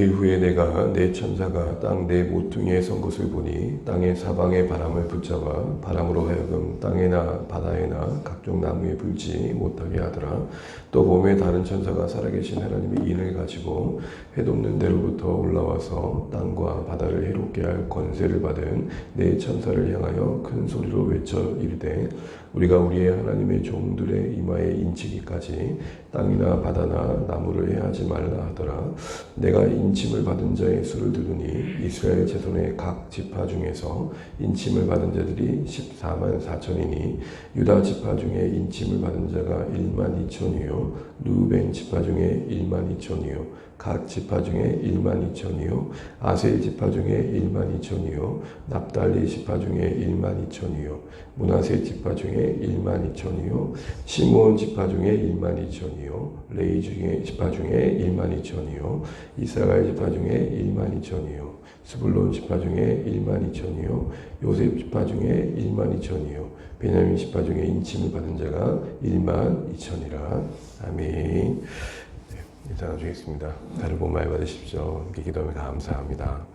이후에 내가 내 천사가 땅 내 모퉁이에 선 것을 보니 땅의 사방의 바람을 붙잡아 바람으로 하여금 땅에나 바다에나 각종 나무에 불지 못하게 하더라. 또 봄에 다른 천사가 살아계신 하나님의 인을 가지고 해돋는 데로부터 올라와서 땅과 바다를 해롭게 할 권세를 받은 내 천사를 향하여 큰 소리로 외쳐 이르되 우리가 우리의 하나님의 종들의 이마에 인치기까지 땅이나 바다나 나무를 해하지 말라 하더라. 내가 인침을 받은 자의 수를 들으니 이스라엘 자손의 각 지파 중에서 인침을 받은 자들이 14만 4천이니 유다 지파 중에 인침을 받은 자가 1만 2천이요 루벤 지파 중에 1만 2천이요 각 지파 중에 1만 2천이요 아셀 지파 중에 1만 2천이요 납달리 지파 중에 1만 2천이요 문하세 지파 중에 1만 2천이요 시므온 지파 중에 1만 2천이요 레이 중에 지파 중에 1만 2천이요 이스라엘 지파 중에 1만 2천이요 스불론 지파 중에 1만 2천이요 요셉 지파 중에 1만 2천이요 베냐민 지파 중에 인침을 받은 자가 1만 2천이라 아멘. 인사 나누겠습니다. 다른 복 많이 받으십시오. 함께 기도하며 감사합니다.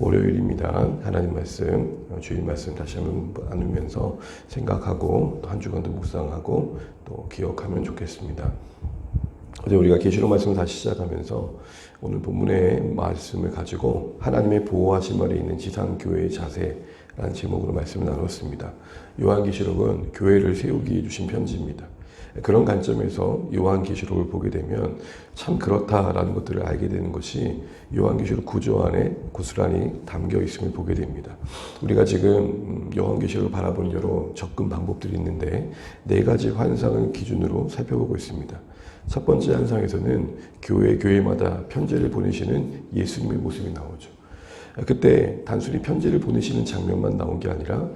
월요일입니다. 하나님 말씀, 어, 주일 말씀 다시 한번 나누면서 생각하고 또 한 주간도 묵상하고 또 기억하면 좋겠습니다. 어제 우리가 계시록 말씀을 다시 시작하면서 오늘 본문의 말씀을 가지고 하나님의 보호하심 아래 있는 지상 교회의 자세라는 제목으로 말씀을 나눴습니다. 요한계시록은 교회를 세우기 위해 주신 편지입니다. 그런 관점에서 요한계시록을 보게 되면 참 그렇다라는 것들을 알게 되는 것이 요한계시록 구조 안에 고스란히 담겨 있음을 보게 됩니다. 우리가 지금 요한계시록을 바라보는 여러 접근 방법들이 있는데 네 가지 환상을 기준으로 살펴보고 있습니다. 첫 번째 환상에서는 교회 교회마다 편지를 보내시는 예수님의 모습이 나오죠. 그때 단순히 편지를 보내시는 장면만 나온 게 아니라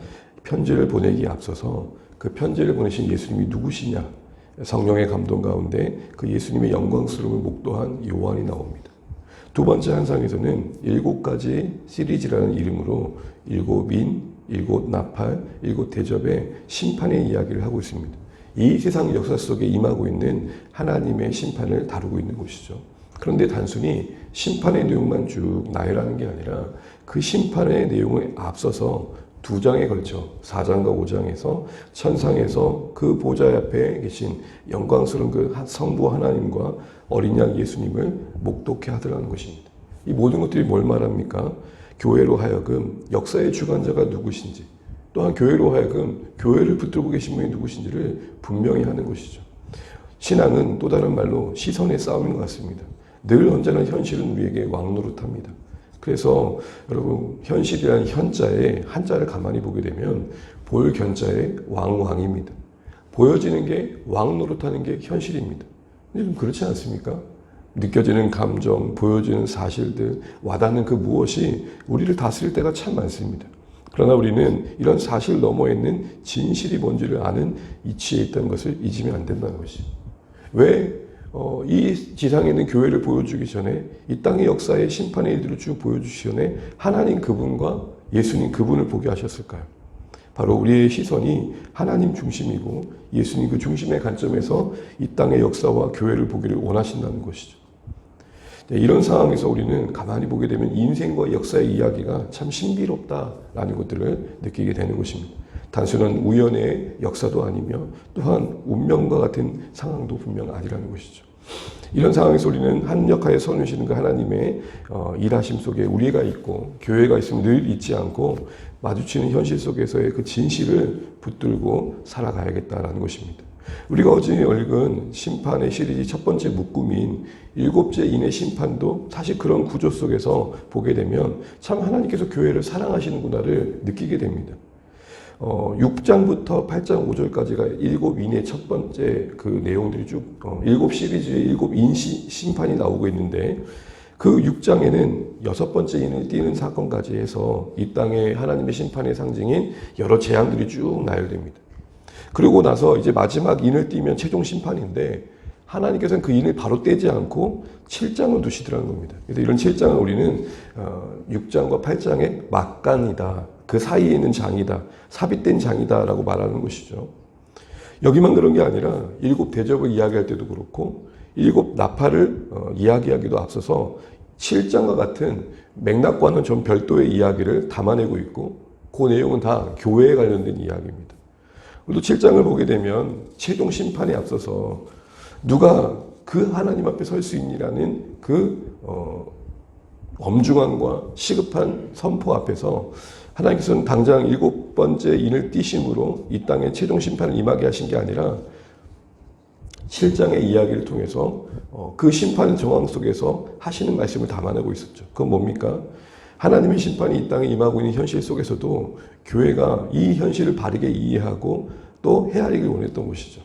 편지를 보내기에 앞서서 그 편지를 보내신 예수님이 누구시냐 성령의 감동 가운데 그 예수님의 영광스러움을 목도한 요한이 나옵니다. 두 번째 한상에서는 일곱 가지 시리즈라는 이름으로 일곱 인, 일곱 나팔, 일곱 대접의 심판의 이야기를 하고 있습니다. 이 세상 역사 속에 임하고 있는 하나님의 심판을 다루고 있는 곳이죠. 그런데 단순히 심판의 내용만 쭉 나열하는 게 아니라 그 심판의 내용에 앞서서 두 장에 걸쳐 4장과 5장에서 천상에서 그 보좌 앞에 계신 영광스러운 그 성부 하나님과 어린 양 예수님을 목독해 하더라는 것입니다. 이 모든 것들이 뭘 말합니까? 교회로 하여금 역사의 주관자가 누구신지 또한 교회로 하여금 교회를 붙들고 계신 분이 누구신지를 분명히 하는 것이죠. 신앙은 또 다른 말로 시선의 싸움인 것 같습니다. 늘 언제나 현실은 우리에게 왕노릇합니다. 그래서 여러분 현실이라는 현자의 한자를 가만히 보게 되면 볼 견자의 왕왕입니다. 보여지는 게 왕 노릇하는 게 현실입니다. 좀 그렇지 않습니까? 느껴지는 감정, 보여지는 사실들, 와닿는 그 무엇이 우리를 다스릴 때가 참 많습니다. 그러나 우리는 이런 사실 너머에 있는 진실이 뭔지를 아는 이치에 있다는 것을 잊으면 안 된다는 것이. 왜 어, 이 지상에 있는 교회를 보여주기 전에 이 땅의 역사의 심판의 일들을 쭉 보여주시기 전에 하나님 그분과 예수님 그분을 보게 하셨을까요? 바로 우리의 시선이 하나님 중심이고 예수님 그 중심의 관점에서 이 땅의 역사와 교회를 보기를 원하신다는 것이죠. 네, 이런 상황에서 우리는 가만히 보게 되면 인생과 역사의 이야기가 참 신비롭다라는 것들을 느끼게 되는 것입니다. 단순한 우연의 역사도 아니며 또한 운명과 같은 상황도 분명 아니라는 것이죠. 이런 상황에서 우리는 한 역할에 서누시는 그 하나님의 어, 일하심 속에 우리가 있고 교회가 있으면 늘 잊지 않고 마주치는 현실 속에서의 그 진실을 붙들고 살아가야겠다라는 것입니다. 우리가 어제 읽은 심판의 시리즈 첫 번째 묶음인 일곱째 인의 심판도 사실 그런 구조 속에서 보게 되면 참 하나님께서 교회를 사랑하시는구나를 느끼게 됩니다. 어, 6장부터 8장 5절까지가 일곱 인의 첫 번째 그 내용들이 쭉 어, 일곱 시리즈의 일곱 인 시 심판이 나오고 있는데 그 6장에는 여섯 번째 인을 띄는 사건까지 해서 이 땅의 하나님의 심판의 상징인 여러 재앙들이 쭉 나열됩니다. 그리고 나서 이제 마지막 인을 띄면 최종 심판인데 하나님께서는 그 인을 바로 떼지 않고 7장을 두시더라는 겁니다. 그래서 이런 7장은 우리는 6장과 어, 8장의 막간이다. 그 사이에 있는 장이다. 삽입된 장이다 라고 말하는 것이죠. 여기만 그런 게 아니라 일곱 대접을 이야기할 때도 그렇고 일곱 나팔을 어, 이야기하기도 앞서서 7장과 같은 맥락과는 좀 별도의 이야기를 담아내고 있고 그 내용은 다 교회에 관련된 이야기입니다. 우리도 7장을 보게 되면 최종 심판에 앞서서 누가 그 하나님 앞에 설 수 있니라는 그 어, 엄중함과 시급한 선포 앞에서 하나님께서는 당장 일곱 번째 인을 띄심으로 이 땅에 최종 심판을 임하게 하신 게 아니라 7장의 이야기를 통해서 어, 그 심판 정황 속에서 하시는 말씀을 담아내고 있었죠. 그건 뭡니까? 하나님의 심판이 이 땅에 임하고 있는 현실 속에서도 교회가 이 현실을 바르게 이해하고 또 헤아리길 원했던 것이죠.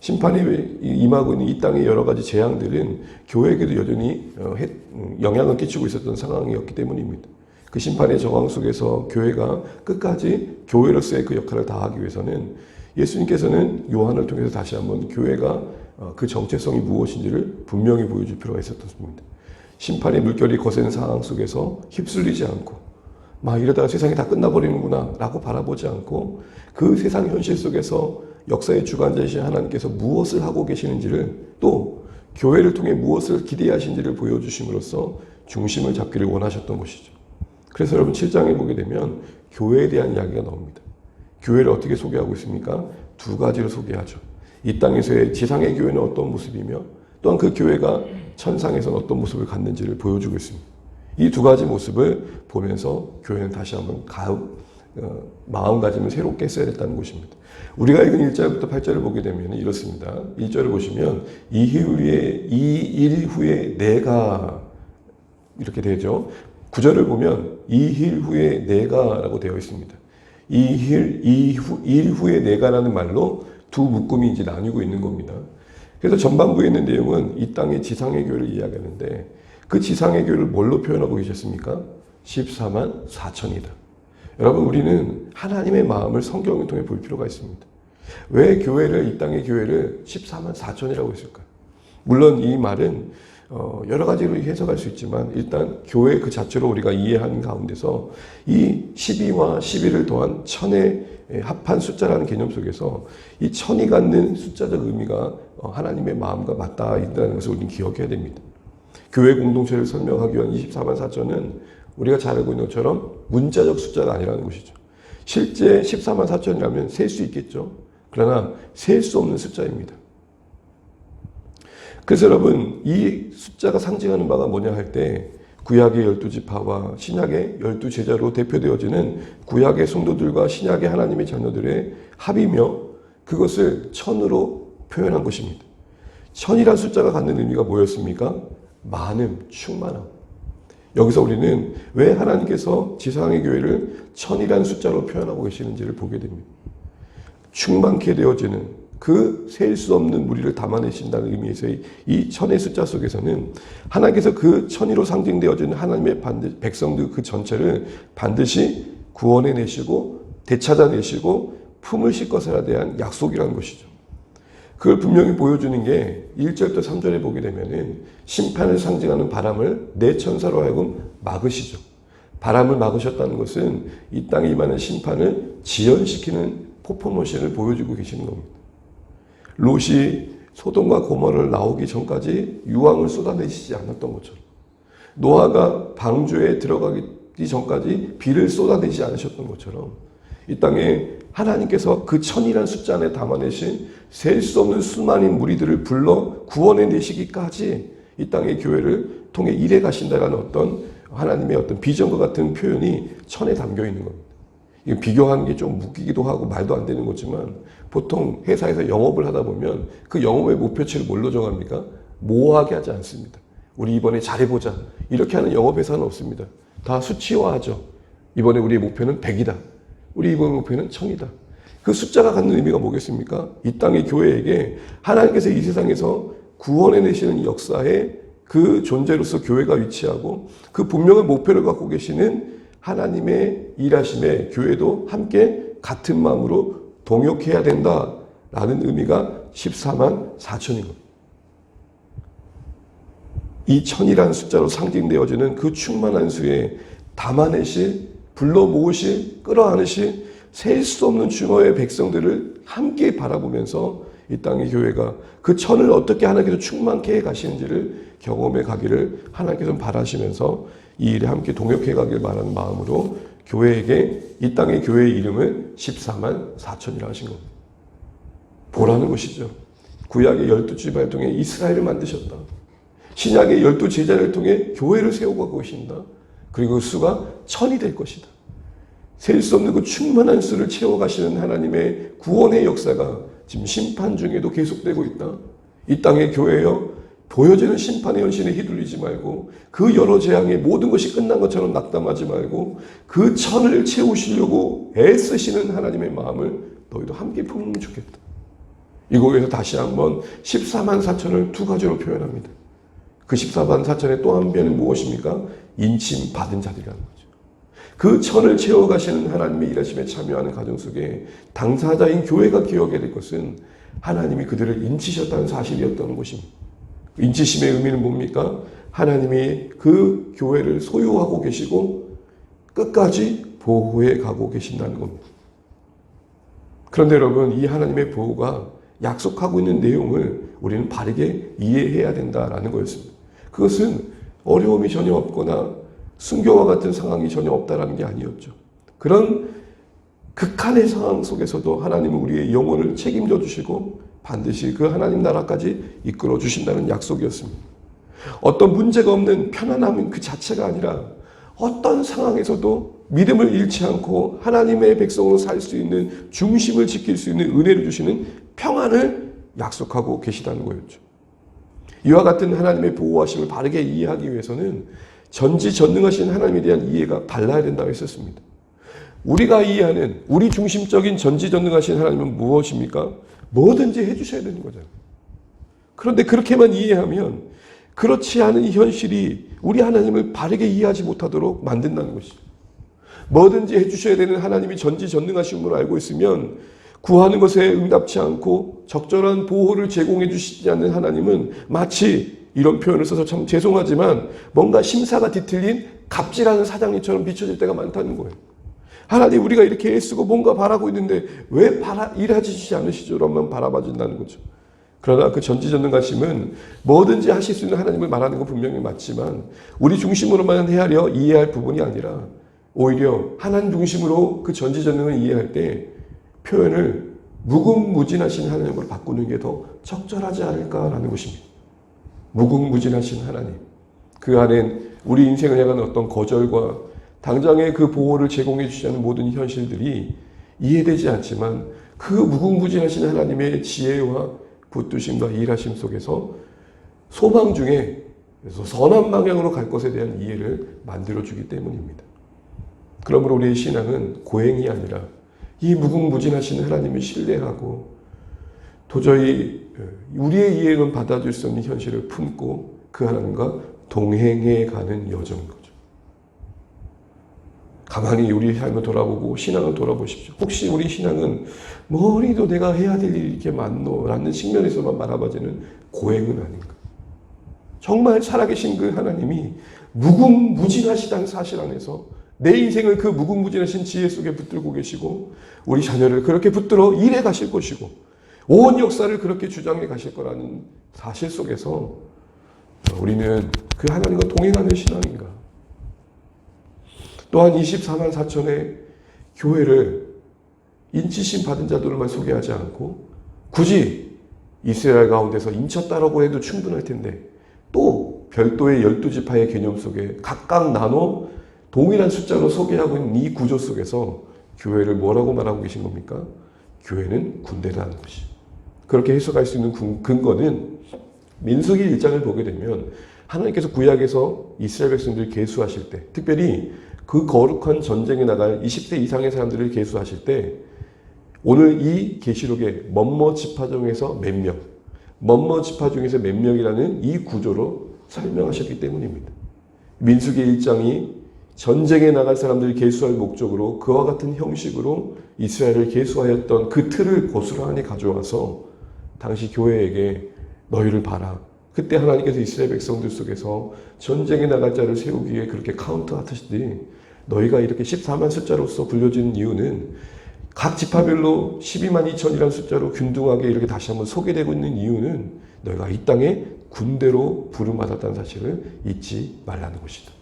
심판이 임하고 있는 이 땅의 여러 가지 재앙들은 교회에게도 여전히 어, 해- 음, 영향을 끼치고 있었던 상황이었기 때문입니다. 그 심판의 정황 속에서 교회가 끝까지 교회로서의 그 역할을 다하기 위해서는 예수님께서는 요한을 통해서 다시 한번 교회가 어, 그 정체성이 무엇인지를 분명히 보여줄 필요가 있었습니다. 심판의 물결이 거센 상황 속에서 휩쓸리지 않고 막 이러다가 세상이 다 끝나버리는구나 라고 바라보지 않고 그 세상 현실 속에서 역사의 주관자이신 하나님께서 무엇을 하고 계시는지를 또 교회를 통해 무엇을 기대하신지를 보여주심으로써 중심을 잡기를 원하셨던 것이죠. 그래서 여러분 7장에 보게 되면 교회에 대한 이야기가 나옵니다. 교회를 어떻게 소개하고 있습니까? 두 가지로 소개하죠. 이 땅에서의 지상의 교회는 어떤 모습이며 또한 그 교회가 천상에서는 어떤 모습을 갖는지를 보여주고 있습니다. 이 두 가지 모습을 보면서 교회는 다시 한번 가음, 어, 마음가짐을 새롭게 써야 됐다는 것입니다. 우리가 읽은 1절부터 8절을 보게 되면 이렇습니다. 1절을 보시면 이 후에 이 일 후에 내가 이렇게 되죠. 9절을 보면 이힐 후에 내가라고 되어 있습니다. 이힐 이후 일 후에 내가라는 말로 두 묶음이 이제 나뉘고 있는 겁니다. 그래서 전반부에 있는 내용은 이 땅의 지상의 교회를 이야기하는데 그 지상의 교회를 뭘로 표현하고 계셨습니까? 14만 4천이다. 여러분 우리는 하나님의 마음을 성경을 통해 볼 필요가 있습니다. 왜 교회를 이 땅의 교회를 14만 4천이라고 했을까요? 물론 이 말은 어, 여러 가지로 해석할 수 있지만 일단 교회 그 자체로 우리가 이해하는 가운데서 이 12와 11을 더한 천의 합한 숫자라는 개념 속에서 이 천이 갖는 숫자적 의미가 어, 하나님의 마음과 맞닿아 있다는 것을 우리는 기억해야 됩니다. 교회 공동체를 설명하기 위한 24만 4천은 우리가 잘 알고 있는 것처럼 문자적 숫자가 아니라는 것이죠. 실제 14만 4천이라면 셀 수 있겠죠. 그러나 셀 수 없는 숫자입니다. 그래서 여러분 이 숫자가 상징하는 바가 뭐냐 할 때 구약의 열두 지파와 신약의 열두 제자로 대표되어지는 구약의 성도들과 신약의 하나님의 자녀들의 합이며 그것을 천으로 표현한 것입니다. 천이란 숫자가 갖는 의미가 뭐였습니까? 많음, 충만함. 여기서 우리는 왜 하나님께서 지상의 교회를 천이란 숫자로 표현하고 계시는지를 보게 됩니다. 충만케 되어지는 그 셀 수 없는 무리를 담아내신다는 의미에서의 이 천의 숫자 속에서는 하나님께서 그 천이로 상징되어지는 하나님의 반드, 백성들 그 전체를 반드시 구원해 내시고 되찾아내시고 품으실 것에 대한 약속이라는 것이죠. 그걸 분명히 보여주는 게 1절부터 3절에 보게 되면은 심판을 상징하는 바람을 내 천사로 하여금 막으시죠. 바람을 막으셨다는 것은 이 땅에 임하는 심판을 지연시키는 포포모션을 보여주고 계시는 겁니다. 롯이 소돔과 고모를 나오기 전까지 유황을 쏟아내시지 않았던 것처럼 노아가 방주에 들어가기 전까지 비를 쏟아내지 않으셨던 것처럼 이 땅에 하나님께서 그 천이란 숫자 안에 담아내신 셀 수 없는 수많은 무리들을 불러 구원해 내시기까지 이 땅의 교회를 통해 일해 가신다라는 어떤 하나님의 어떤 비전과 같은 표현이 천에 담겨 있는 겁니다. 비교하는 게 좀 웃기기도 하고 말도 안 되는 거지만 보통 회사에서 영업을 하다 보면 그 영업의 목표치를 뭘로 정합니까? 모호하게 하지 않습니다. 우리 이번에 잘해보자. 이렇게 하는 영업회사는 없습니다. 다 수치화하죠. 이번에 우리의 목표는 100이다. 우리 이번 목표는 1000이다. 그 숫자가 갖는 의미가 뭐겠습니까? 이 땅의 교회에게 하나님께서 이 세상에서 구원해 내시는 역사에 그 존재로서 교회가 위치하고 그 분명한 목표를 갖고 계시는 하나님의 일하심에 교회도 함께 같은 마음으로 동역해야 된다라는 의미가 14만 4천인 겁니다. 이 천이라는 숫자로 상징되어지는 그 충만한 수에 담아내실, 불러 모으실, 끌어안으실 셀 수 없는 중어의 백성들을 함께 바라보면서 이 땅의 교회가 그 천을 어떻게 하나님께서 충만케 해 가시는지를 경험해 가기를 하나님께서 바라시면서 이 일에 함께 동역해 가길 바라는 마음으로 교회에게 이 땅의 교회의 이름을 14만 4천이라 하신 겁니다. 보라는 것이죠. 구약의 열두 지파를 통해 이스라엘을 만드셨다. 신약의 열두 제자를 통해 교회를 세우고 계신다. 그리고 그 수가 천이 될 것이다. 셀 수 없는 그 충만한 수를 채워가시는 하나님의 구원의 역사가 지금 심판 중에도 계속되고 있다. 이 땅의 교회여 보여지는 심판의 현실에 휘둘리지 말고 그 여러 재앙의 모든 것이 끝난 것처럼 낙담하지 말고 그 천을 채우시려고 애쓰시는 하나님의 마음을 너희도 함께 품으면 좋겠다. 이곡에서 다시 한번 14만 4천을 두 가지로 표현합니다. 그 14만 4천의 또 한 변은 무엇입니까? 인침 받은 자들이라는 거죠. 그 천을 채워가시는 하나님의 일하심에 참여하는 가정 속에 당사자인 교회가 기억해야 될 것은 하나님이 그들을 인치셨다는 사실이었던 것입니다. 인치심의 의미는 뭡니까? 하나님이 그 교회를 소유하고 계시고 끝까지 보호해 가고 계신다는 겁니다. 그런데 여러분, 이 하나님의 보호가 약속하고 있는 내용을 우리는 바르게 이해해야 된다라는 거였습니다. 그것은 어려움이 전혀 없거나 순교와 같은 상황이 전혀 없다라는 게 아니었죠. 그런 극한의 상황 속에서도 하나님은 우리의 영혼을 책임져 주시고 반드시 그 하나님 나라까지 이끌어 주신다는 약속이었습니다. 어떤 문제가 없는 편안함 그 자체가 아니라 어떤 상황에서도 믿음을 잃지 않고 하나님의 백성으로 살 수 있는 중심을 지킬 수 있는 은혜를 주시는 평안을 약속하고 계시다는 거였죠. 이와 같은 하나님의 보호하심을 바르게 이해하기 위해서는 전지전능하신 하나님에 대한 이해가 달라야 된다고 했었습니다. 우리가 이해하는 우리 중심적인 전지전능하신 하나님은 무엇입니까? 뭐든지 해주셔야 되는 거잖아요. 그런데 그렇게만 이해하면 그렇지 않은 이 현실이 우리 하나님을 바르게 이해하지 못하도록 만든다는 것이죠. 뭐든지 해주셔야 되는 하나님이 전지전능하심을 알고 있으면 구하는 것에 응답치 않고 적절한 보호를 제공해 주시지 않는 하나님은 마치 이런 표현을 써서 참 죄송하지만 뭔가 심사가 뒤틀린 갑질하는 사장님처럼 비춰질 때가 많다는 거예요. 하나님 우리가 이렇게 애쓰고 뭔가 바라고 있는데 왜 바라, 일하시지 않으시죠로만 바라봐 준다는 거죠. 그러나 그 전지전능하심은 뭐든지 하실 수 있는 하나님을 말하는 건 분명히 맞지만 우리 중심으로만 헤아려 이해할 부분이 아니라 오히려 하나님 중심으로 그 전지전능을 이해할 때 표현을 무궁무진하신 하나님으로 바꾸는 게 더 적절하지 않을까라는 것입니다. 무궁무진하신 하나님. 그 안엔 우리 인생을 향한 어떤 거절과 당장의 그 보호를 제공해 주지 않는 모든 현실들이 이해되지 않지만 그 무궁무진하신 하나님의 지혜와 붙드심과 일하심 속에서 소망 중에 그래서 선한 방향으로 갈 것에 대한 이해를 만들어 주기 때문입니다. 그러므로 우리의 신앙은 고행이 아니라 이 무궁무진하신 하나님을 신뢰하고 도저히 우리의 이해는 받아줄 수 없는 현실을 품고 그 하나님과 동행해 가는 여정인 거죠. 가만히 우리 삶을 돌아보고 신앙을 돌아보십시오. 혹시 우리 신앙은 머리도 내가 해야 될 일이 이렇게 많노 라는 측면에서만 바라봐지는 고행은 아닌가? 정말 살아계신 그 하나님이 무궁무진하시다는 사실 안에서 내 인생을 그 무궁무진하신 지혜 속에 붙들고 계시고 우리 자녀를 그렇게 붙들어 일해 가실 것이고 온 역사를 그렇게 주장해 가실 거라는 사실 속에서 우리는 그 하나님과 동행하는 신앙인가? 또한 24만 4천의 교회를 인치심 받은 자들만 소개하지 않고 굳이 이스라엘 가운데서 인쳤다라고 해도 충분할 텐데 또 별도의 열두 지파의 개념 속에 각각 나눠 동일한 숫자로 소개하고 있는 이 구조 속에서 교회를 뭐라고 말하고 계신 겁니까? 교회는 군대라는 것이. 그렇게 해석할 수 있는 근거는 민수기 1장을 보게 되면 하나님께서 구약에서 이스라엘 백성들을 계수하실 때 특별히 그 거룩한 전쟁에 나갈 20세 이상의 사람들을 계수하실 때 오늘 이 계시록의 뭐뭐 지파 중에서 몇 명, 뭐뭐 지파 중에서 몇 명이라는 이 구조로 설명하셨기 때문입니다. 민수기 1장이 전쟁에 나갈 사람들을 계수할 목적으로 그와 같은 형식으로 이스라엘을 계수하였던 그 틀을 고스란히 가져와서 당시 교회에게 너희를 봐라. 그때 하나님께서 이스라엘 백성들 속에서 전쟁에 나갈 자를 세우기 위해 그렇게 카운트 하듯이 너희가 이렇게 14만 숫자로서 불려진 이유는 각 지파별로 12만 2천이라는 숫자로 균등하게 이렇게 다시 한번 소개되고 있는 이유는 너희가 이 땅에 군대로 부름받았다는 사실을 잊지 말라는 것이다.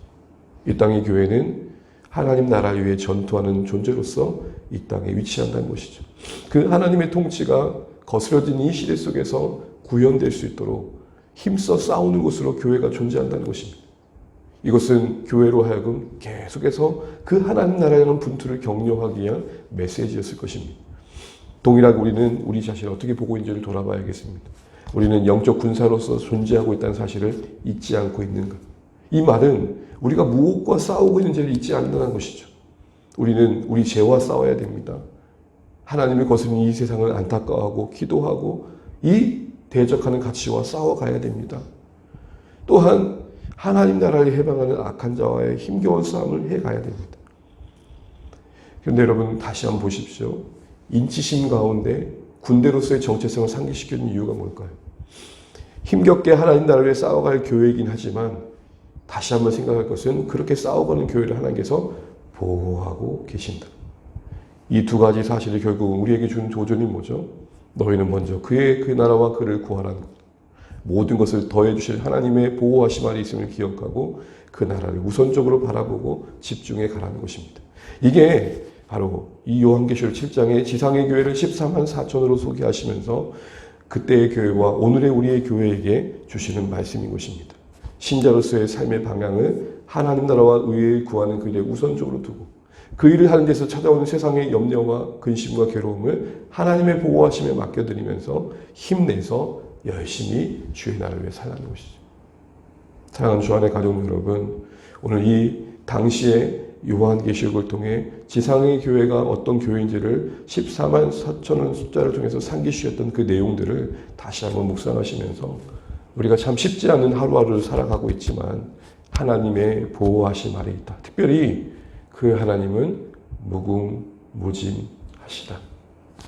이 땅의 교회는 하나님 나라를 위해 전투하는 존재로서 이 땅에 위치한다는 것이죠. 그 하나님의 통치가 거스려진 이 시대 속에서 구현될 수 있도록 힘써 싸우는 곳으로 교회가 존재한다는 것입니다. 이것은 교회로 하여금 계속해서 그 하나님 나라에 대한 분투를 격려하기 위한 메시지였을 것입니다. 동일하게 우리는 우리 자신을 어떻게 보고 있는지를 돌아봐야겠습니다. 우리는 영적 군사로서 존재하고 있다는 사실을 잊지 않고 있는가? 이 말은 우리가 무엇과 싸우고 있는지를 잊지 않는다는 것이죠. 우리는 우리 죄와 싸워야 됩니다. 하나님을 거스르는 이 세상을 안타까워하고 기도하고 이 대적하는 가치와 싸워가야 됩니다. 또한 하나님 나라를 해방하는 악한 자와의 힘겨운 싸움을 해가야 됩니다. 그런데 여러분 다시 한번 보십시오. 인치심 가운데 군대로서의 정체성을 상기시키는 이유가 뭘까요? 힘겹게 하나님 나라를 싸워갈 교회이긴 하지만 다시 한번 생각할 것은 그렇게 싸워가는 교회를 하나님께서 보호하고 계신다. 이 두 가지 사실이 결국 우리에게 주는 조전이 뭐죠? 너희는 먼저 그의 그 나라와 그를 구하라는 것. 모든 것을 더해 주실 하나님의 보호하심 아래 있음을 기억하고 그 나라를 우선적으로 바라보고 집중해 가라는 것입니다. 이게 바로 이 요한계시록 7장의 지상의 교회를 14만 4천으로 소개하시면서 그때의 교회와 오늘의 우리의 교회에게 주시는 말씀인 것입니다. 신자로서의 삶의 방향을 하나님 나라와 의를 구하는 그 일에 우선적으로 두고 그 일을 하는 데서 찾아오는 세상의 염려와 근심과 괴로움을 하나님의 보호하심에 맡겨드리면서 힘내서 열심히 주의 나라를 위해 살라는 것이죠. 사랑하는 주안의 가족 여러분, 오늘 이 당시에 요한계시록을 통해 지상의 교회가 어떤 교회인지를 14만 4천원 숫자를 통해서 상기시켰던 그 내용들을 다시 한번 묵상하시면서 우리가 참 쉽지 않은 하루하루를 살아가고 있지만 하나님의 보호하심 아래 있다. 특별히 그 하나님은 무궁무진하시다.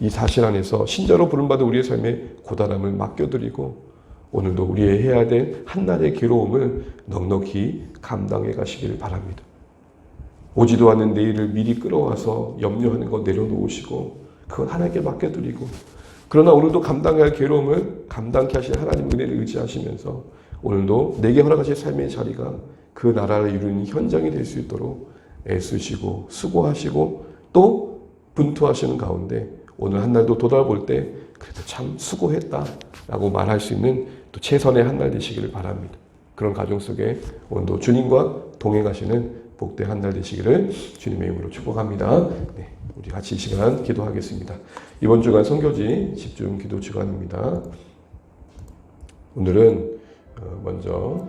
이 사실 안에서 신자로 부름받은 우리의 삶의 고단함을 맡겨드리고 오늘도 우리의 해야 될 한낮의 괴로움을 넉넉히 감당해 가시길 바랍니다. 오지도 않은 내일을 미리 끌어와서 염려하는 것 내려놓으시고 그건 하나님께 맡겨드리고 그러나 오늘도 감당해야 할 괴로움을 감당케 하실 하나님 은혜를 의지하시면서 오늘도 내게 허락하실 삶의 자리가 그 나라를 이루는 현장이 될 수 있도록 애쓰시고 수고하시고 또 분투하시는 가운데 오늘 한 날도 돌아볼 때 그래도 참 수고했다라고 말할 수 있는 또 최선의 한 날 되시기를 바랍니다. 그런 가정 속에 오늘도 주님과 동행하시는 복된 한 날 되시기를 주님의 이름으로 축복합니다. 네, 우리 같이 이 시간 기도하겠습니다. 이번 주간 선교지 집중 기도 주간입니다. 오늘은 어, 먼저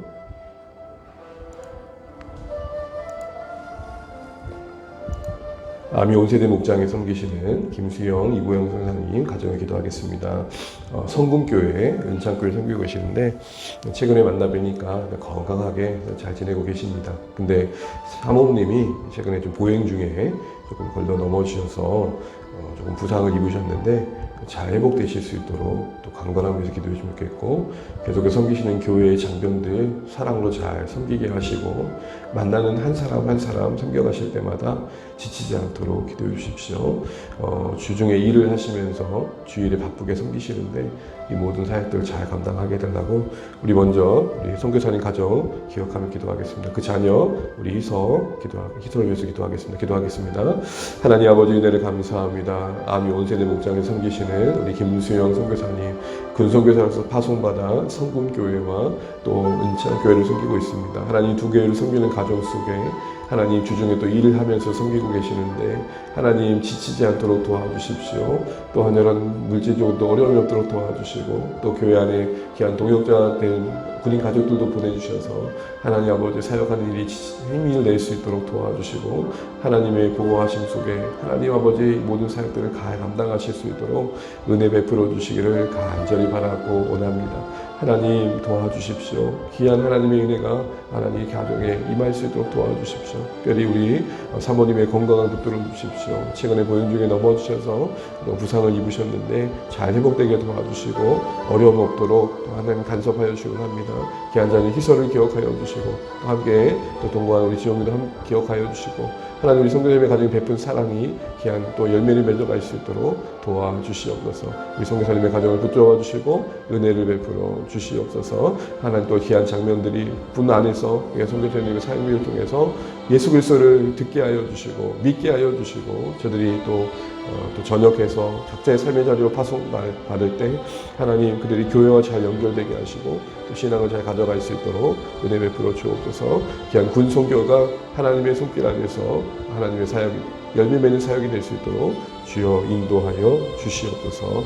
아미 온세대 목장에 섬기시는 김수영, 이구영 선사님 가정을 기도하겠습니다. 어, 성금교회, 은창교회 섬기고 계시는데 최근에 만나 뵈니까 건강하게 잘 지내고 계십니다. 근데 사모님이 최근에 좀 보행 중에 조금 걸려 넘어지셔서 어, 조금 부상을 입으셨는데 잘 회복되실 수 있도록 또 위해서 기도해 주면 좋겠고 계속해서 섬기시는 교회의 장병들 사랑으로 잘 섬기게 하시고 만나는 한 사람 한 사람 섬겨가실 때마다 지치지 않도록 기도해 주십시오. 어, 주중에 일을 하시면서 주일에 바쁘게 섬기시는데 이 모든 사역들을 잘 감당하게 해달라고 우리 먼저 우리 선교사님 가정 기억하며 기도하겠습니다. 그 자녀 우리 희서 기도 희서를 위해서 기도하겠습니다. 기도하겠습니다. 하나님 아버지 은혜를 감사합니다. 아미 온세대 목장에 섬기시는 우리 김수영 선교사님 근선교사로서 파송받아 성군교회와 또 은창교회를 섬기고 있습니다. 하나님 두 교회를 섬기는 가정 속에 하나님 주중에 또 일을 하면서 섬기고 계시는데 하나님 지치지 않도록 도와주십시오. 또한 이런 물질적으로 어려움이 없도록 도와주시고 또 교회 안에 귀한 동역자 된 군인 가족들도 보내주셔서 하나님 아버지 사역하는 일이 힘을 낼 수 있도록 도와주시고 하나님의 보호하심 속에 하나님 아버지 모든 사역들을 잘 감당하실 수 있도록 은혜 베풀어 주시기를 간절히 바라고 원합니다. 하나님 도와주십시오. 귀한 하나님의 은혜가 하나님 가정에 임할 수 있도록 도와주십시오. 특별히 우리 사모님의 건강을 붙들어 주십시오. 최근에 보행 중에 넘어지셔서 또 부상을 입으셨는데 잘 회복되게 도와주시고 어려움 없도록 또 하나님 간섭하여 주시고 합니다. 귀한 자님 희설을 기억하여 주시고 또 함께 또 동거하는 우리 함 기억하여 주시고 하나님 우리 성도님의 가정에 베푼 사랑이 귀한 또 열매를 맺어갈 수 있도록 도와주시옵소서. 우리 성도사님의 가정을 붙들어 주시고 은혜를 베풀어 주시옵소서. 하나님 또 귀한 장면들이 분 안에서 성도사님의 삶을 통해서 예수 그리스도를 듣게 하여 주시고 믿게 하여 주시고 저들이 또 어, 또 전역해서 각자의 삶의 자리로 파송 받을 때 하나님 그들이 교회와 잘 연결되게 하시고 또 신앙을 잘 가져갈 수 있도록 은혜 베풀어 주옵소서. 귀한 군송교가 하나님의 손길 안에서 하나님의 사역 열매 맺는 사역이 될 수 있도록 주여 인도하여 주시옵소서.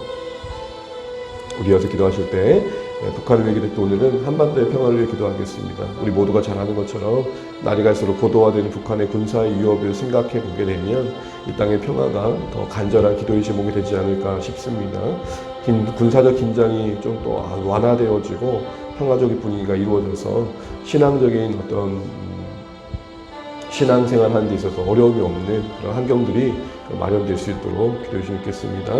우리 여서 기도하실 때 예, 북한을 위해 기도 오늘은 한반도의 평화를 위해 기도하겠습니다. 우리 모두가 잘 아는 것처럼 날이 갈수록 고도화되는 북한의 군사의 위협을 생각해 보게 되면 이 땅의 평화가 더 간절한 기도의 제목이 되지 않을까 싶습니다. 긴, 군사적 긴장이 좀 또 완화되어지고 평화적인 분위기가 이루어져서 신앙적인 어떤 음, 신앙생활 하는 데 있어서 어려움이 없는 그런 환경들이 마련될 수 있도록 기도해 주시겠습니다.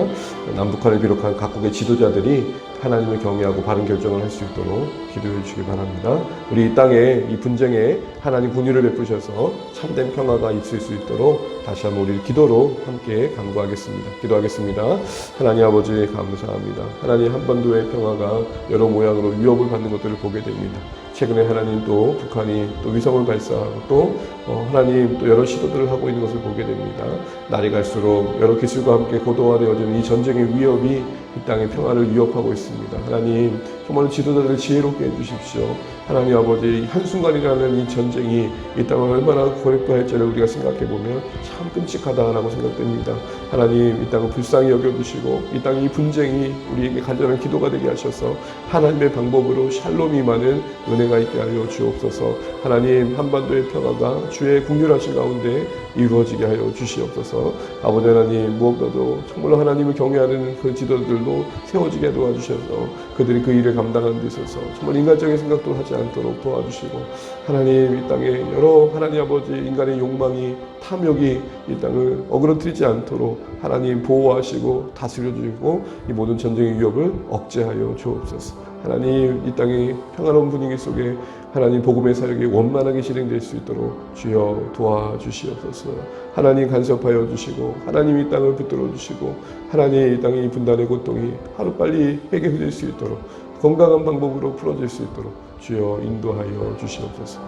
남북한을 비롯한 각국의 지도자들이 하나님을 경외하고 바른 결정을 할 수 있도록 기도해 주시기 바랍니다. 우리 이 땅에 이 분쟁에 하나님 분유를 베푸셔서 참된 평화가 있을 수 있도록 다시 한번 우리 기도로 함께 간구하겠습니다. 기도하겠습니다. 하나님 아버지 감사합니다. 하나님 한반도의 평화가 여러 모양으로 위협을 받는 것들을 보게 됩니다. 최근에 하나님 또 북한이 또 위성을 발사하고 또 어, 하나님 또 여러 시도들을 하고 있는 것을 보게 됩니다. 날이 갈수록 여러 기술과 함께 고도화되어지는 이 전쟁의 위협이 이 땅의 평화를 위협하고 있습니다. 하나님, 정말 지도자들을 지혜롭게 해주십시오. 하나님 아버지, 한순간이라는 이 전쟁이 이 땅을 얼마나 고립할지를 우리가 생각해 보면 참 끔찍하다라고 생각됩니다. 하나님, 이 땅을 불쌍히 여겨주시고, 이 땅의 이 분쟁이 우리에게 간절한 기도가 되게 하셔서 하나님의 방법으로 샬롬이 많은 은혜가 있게 하여 주옵소서. 하나님, 한반도의 평화가 주의 국률하신 가운데 이루어지게 하여 주시옵소서. 아버지 하나님, 무엇보다도 정말로 하나님을 경외하는 그 지도들도 세워지게 도와주셔서 그들이 그 일을 감당하는 데 있어서 정말 인간적인 생각도 하지 않도록 도와주시고 하나님 이 땅에 여러 하나님 아버지 인간의 욕망이 탐욕이 이 땅을 어그러뜨리지 않도록 하나님 보호하시고 다스려 주시고 이 모든 전쟁의 위협을 억제하여 주옵소서. 하나님 이 땅의 평화로운 분위기 속에 하나님 복음의 사역이 원만하게 진행될 수 있도록 주여 도와주시옵소서. 하나님 간섭하여 주시고 하나님 이 땅을 붙들어 주시고 하나님 이 땅의 분단의 고통이 하루 빨리 해결될 수 있도록 건강한 방법으로 풀어질 수 있도록 주여 인도하여 주시옵소서.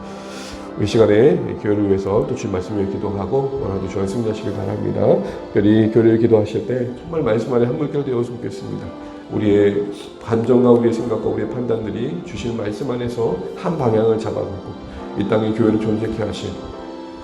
이 시간에 교회를 위해서 또 주님 말씀을 기도하고 원하도 주와 승리하시길 바랍니다. 특별히 교회를 기도하실 때 정말 말씀 안에 한 물결 되었으면 좋겠습니다. 우리의 반정과 우리의 생각과 우리의 판단들이 주신 말씀 안에서 한 방향을 잡아가고 이 땅의 교회를 존재케 하신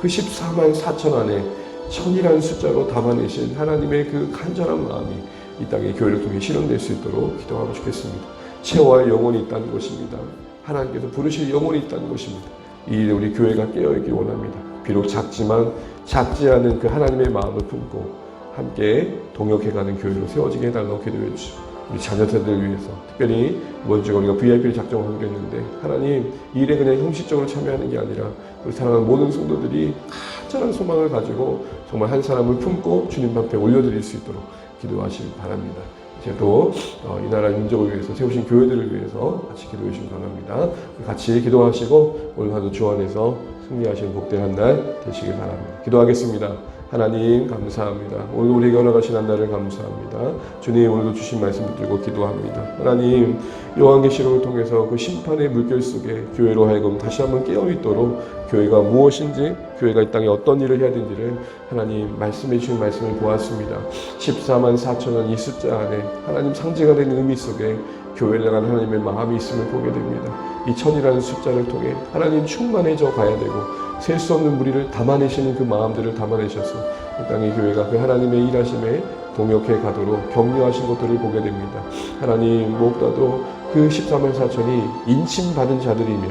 그 14만 4천 안에 천이라는 숫자로 담아내신 하나님의 그 간절한 마음이 이 땅의 교회를 통해 실현될 수 있도록 기도하고 싶겠습니다. 채워할 영혼이 있다는 것입니다. 하나님께서 부르실 영혼이 있다는 것입니다. 이 일에 우리 교회가 깨어있기 원합니다. 비록 작지만 작지 않은 그 하나님의 마음을 품고 함께 동역해가는 교회로 세워지게 해달라고 기도해 주시고 우리 자녀들을 위해서 특별히 먼저 우리가 VIP를 작정하기로 했는데 하나님 이 일에 그냥 형식적으로 참여하는 게 아니라 우리 사랑하는 모든 성도들이 간절한 소망을 가지고 정말 한 사람을 품고 주님 앞에 올려드릴 수 있도록 기도하시기 바랍니다. 제도 어, 이 나라 민족을 위해서 세우신 교회들을 위해서 같이 기도해 주시기 바랍니다. 같이 기도하시고 오늘 하루 주 안에서 승리하시는 복된 한 날 되시길 바랍니다. 기도하겠습니다. 하나님 감사합니다. 오늘 우리에게 허락하신 한 날을 감사합니다. 주님 오늘도 주신 말씀 붙들고 기도합니다. 하나님 요한계시록을 통해서 그 심판의 물결 속에 교회로 하여금 다시 한번 깨어있도록 교회가 무엇인지 교회가 이 땅에 어떤 일을 해야 되는지를 하나님 말씀해 주신 말씀을 보았습니다. 14만 4천 원 이 숫자 안에 하나님 상징화 되는 의미 속에 교회를 향한 하나님의 마음이 있음을 보게 됩니다. 이 천이라는 숫자를 통해 하나님 충만해져 가야 되고 셀 수 없는 무리를 담아내시는 그 마음들을 담아내셔서 이 땅의 교회가 그 하나님의 일하심에 동역해 가도록 격려하신 것들을 보게 됩니다. 하나님 무엇보다도 그 14만 4천이 인침받은 자들이며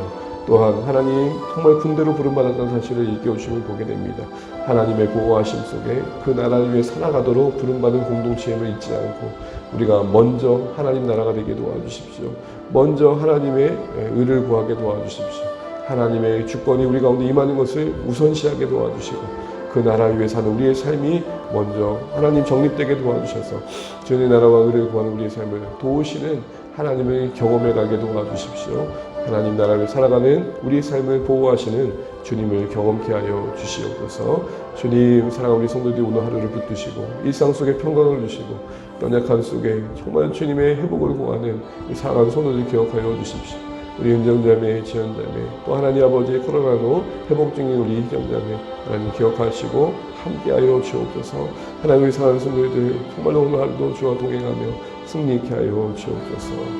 또한 하나님 정말 군대로 부름받았다는 사실을 일깨우심을 보게 됩니다. 하나님의 보호하심 속에 그 나라를 위해 살아가도록 부름받은 공동체임을 잊지 않고 우리가 먼저 하나님 나라가 되게 도와주십시오. 먼저 하나님의 의를 구하게 도와주십시오. 하나님의 주권이 우리 가운데 임하는 것을 우선시하게 도와주시고 그 나라를 위해 사는 우리의 삶이 먼저 하나님 정립되게 도와주셔서 주의 나라와 의를 구하는 우리의 삶을 도우시는 하나님을 경험해 가게 도와주십시오. 하나님 나라를 살아가는 우리의 삶을 보호하시는 주님을 경험케 하여 주시옵소서. 주님 사랑하는 우리 성도들이 오늘 하루를 붙드시고 일상 속에 평강을 주시고 연약한 속에 정말 주님의 회복을 구하는 이 사랑하는 성도들 기억하여 주십시오. 우리 은정자매, 지연자매, 또 하나님 아버지의 코로나 로 회복 중인 우리 희경자매 하나님 기억하시고 함께하여 주옵소서. 하나님의 사랑하는 성도들 정말로 오늘 하루도 주와 동행하며 승리케 하여 주옵소서.